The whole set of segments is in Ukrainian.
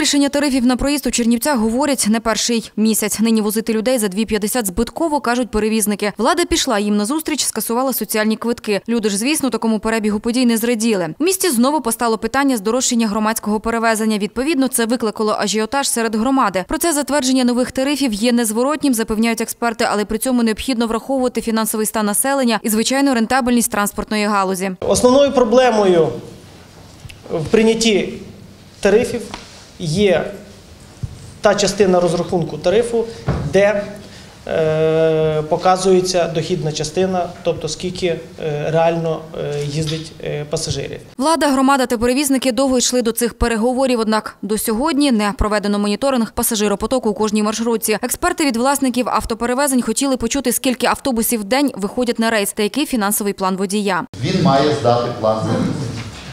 збільшення тарифів на проїзд у Чернівцях говорять не перший місяць. Нині возити людей за 2,50 збитково, кажуть перевізники. Влада пішла їм назустріч, скасувала соціальні квитки. Люди ж, звісно, такому перебігу подій не зраділи. В місті знову постало питання здорожчання громадського перевезення. Відповідно, це викликало ажіотаж серед громади. Про це затвердження нових тарифів є незворотнім, запевняють експерти, але при цьому необхідно враховувати фінансовий стан населення і, звичайно, рентабельність транспортної галузі. Основною проблемою в прийнятті тарифів є та частина розрахунку тарифу, де е, показується дохідна частина, тобто скільки е, реально е, їздить е, пасажирів. Влада, громада та перевізники довго йшли до цих переговорів. Однак до сьогодні не проведено моніторинг пасажиропотоку у кожній маршрутці. Експерти від власників автоперевезень хотіли почути, скільки автобусів в день виходять на рейс та який фінансовий план водія. він має здати план за місяць.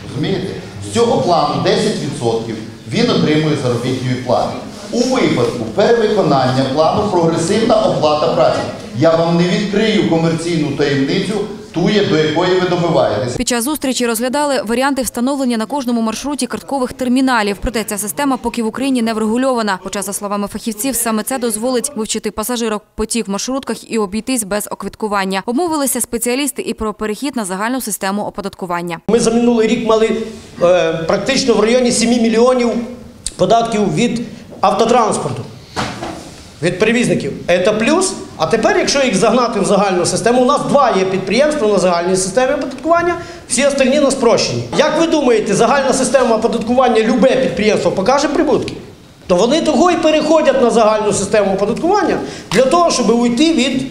Розумієте? З цього плану 10% він отримує заробітної плати. У випадку перевиконання плану прогресивна оплата праці. Я вам не відкрию комерційну таємницю, тує, до якої ви добиваєтесь. Під час зустрічі розглядали варіанти встановлення на кожному маршруті карткових терміналів. Проте ця система поки в Україні не врегульована. Хоча, за словами фахівців, саме це дозволить вивчити пасажиропотік в маршрутках і обійтись без оквиткування. Обмовилися спеціалісти і про перехід на загальну систему оподаткування. Ми за минулий рік мали е, практично в районі 7 мільйонів податків від автотранспорту, від перевізників. Це плюс. А тепер, якщо їх загнати в загальну систему, у нас два є підприємства на загальній системі оподаткування, всі остальні на спрощенні. Як ви думаєте, загальна система оподаткування любе підприємство покаже прибутки? То вони того і переходять на загальну систему оподаткування для того, щоб уйти від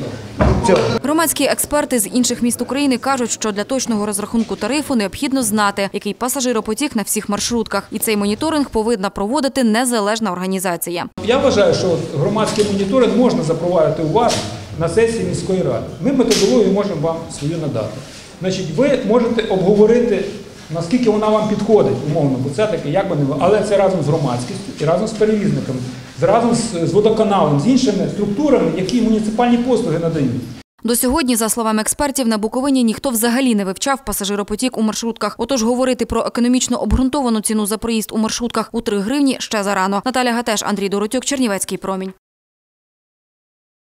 цього. Громадські експерти з інших міст України кажуть, що для точного розрахунку тарифу необхідно знати, який пасажиропотік на всіх маршрутках. І цей моніторинг повинна проводити незалежна організація. Я вважаю, що громадський моніторинг можна запровадити у вас на сесії міської ради. Ми методологію можемо вам свою надати. Значить, ви можете обговорити, наскільки вона вам підходить, умовно, бо це таки, як би не але це разом з громадськістю і разом з перевізниками, разом з водоканалом, з іншими структурами, які муніципальні послуги надають. До сьогодні, за словами експертів, на Буковині ніхто взагалі не вивчав пасажиропотік у маршрутках. Отож, говорити про економічно обґрунтовану ціну за проїзд у маршрутках у 3 гривні ще зарано. Наталя Гатеш, Андрій Доротюк, Чернівецький промінь.